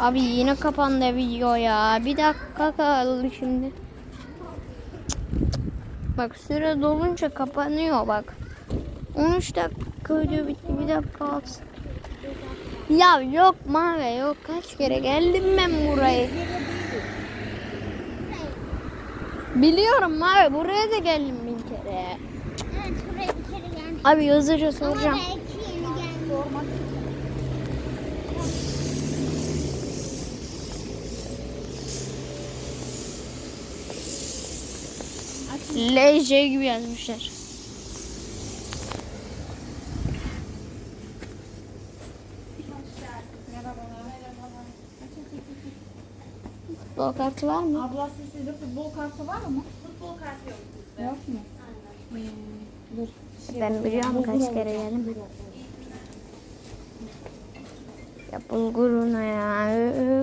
Abi yine kapandı video ya. Bir dakika kaldı şimdi. Bak süre dolunca kapanıyor bak. 13 dakika video bitti. Bir dakika alsın. Ya yok mavi yok. Kaç kere geldim ben buraya. Biliyorum mavi. Buraya da geldim bir kere. Evet buraya bir kere gelmiş. Abi hızlıca Ama soracağım. belki yeni gelmiş. LJ gibi yazmışlar. Futbol kartı var mı? Abla sizde futbol kartı var mı? Futbol kartı yok bizde. Yok mu? Dur. Ben biliyorum kaç kere geldim. Ya bulguruna ya.